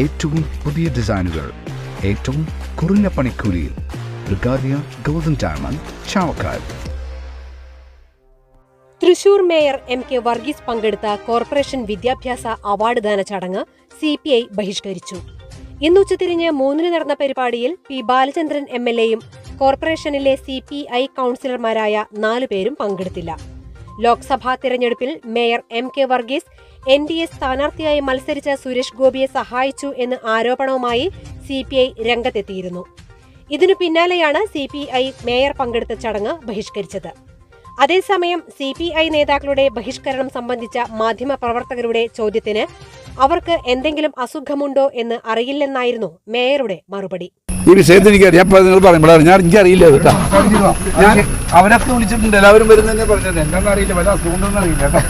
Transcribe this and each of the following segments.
ഏറ്റവും പുതിയ ഡിസൈനുകൾ ഏറ്റവും കുറഞ്ഞ പണിക്കൂലിയിൽ ബ്രിഗാദിയ golden diamond Chavakkad. Thrissur mayor M K Varghese പങ്കെടുത്ത കോർപ്പറേഷൻ വിദ്യാഭ്യാസ അവാർഡ് ദാന ചടങ്ങ് സി പി ഐ ബഹിഷ്കരിച്ചു. ഇന്ന് ഉച്ചതിരിഞ്ഞ് മൂന്നിന് നടന്ന പരിപാടിയിൽ പി ബാലചന്ദ്രൻ എം എൽ എയും കോർപ്പറേഷനിലെ സി പി ഐ കൌൺസിലർമാരായ നാലുപേരും പങ്കെടുത്തില്ല. ലോക്സഭാ തിരഞ്ഞെടുപ്പിൽ mayor M K Varghese N D A സ്ഥാനാർത്ഥിയായി മത്സരിച്ച സുരേഷ് ഗോപിയെ സഹായിച്ചു എന്ന ആരോപണവുമായി സി പി ഐ രംഗത്തെത്തിയിരുന്നു. ഇതിനു പിന്നാലെയാണ് സി പി ഐ മേയർ പങ്കെടുത്ത ചടങ്ങ് ബഹിഷ്കരിച്ചത്. അതേസമയം സി പി ഐ നേതാക്കളുടെ ബഹിഷ്കരണം സംബന്ധിച്ച മാധ്യമപ്രവർത്തകരുടെ ചോദ്യത്തിന് അവർക്ക് എന്തെങ്കിലും അസുഖമുണ്ടോ എന്ന് അറിയില്ലെന്നായിരുന്നു മേയറുടെ മറുപടി. ഈ വിഷയത്തിൽ എനിക്ക് അറിയാം. അപ്പൊ നിങ്ങൾ പറയുമ്പോഴാണ് ഞാൻ എനിക്ക് അറിയില്ല കേട്ടോ. ഞാൻ അവരൊക്കെ വിളിച്ചിട്ടുണ്ട്. എല്ലാവരും വരുന്നതന്നെ പറഞ്ഞത്. എന്താണെന്ന് അറിയില്ല. വല്ല അസുഖമുണ്ടോന്ന് അറിയില്ല കേട്ടോ.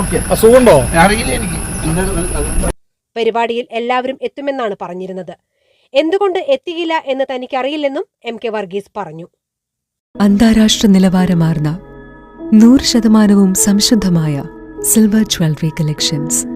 ഓക്കെ. അസുഖമുണ്ടോ? അറിയില്ല എനിക്ക്. പരിപാടിയിൽ എല്ലാവരും എത്തുമെന്നാണ് പറഞ്ഞിരുന്നത്. എന്തുകൊണ്ട് എത്തിയില്ല എന്ന് തനിക്കറിയില്ലെന്നും എം കെ വർഗീസ് പറഞ്ഞു. അന്താരാഷ്ട്ര നിലവാരമാർന്ന നൂറ് ശതമാനവും സംശുദ്ധമായ silver jewellery collections.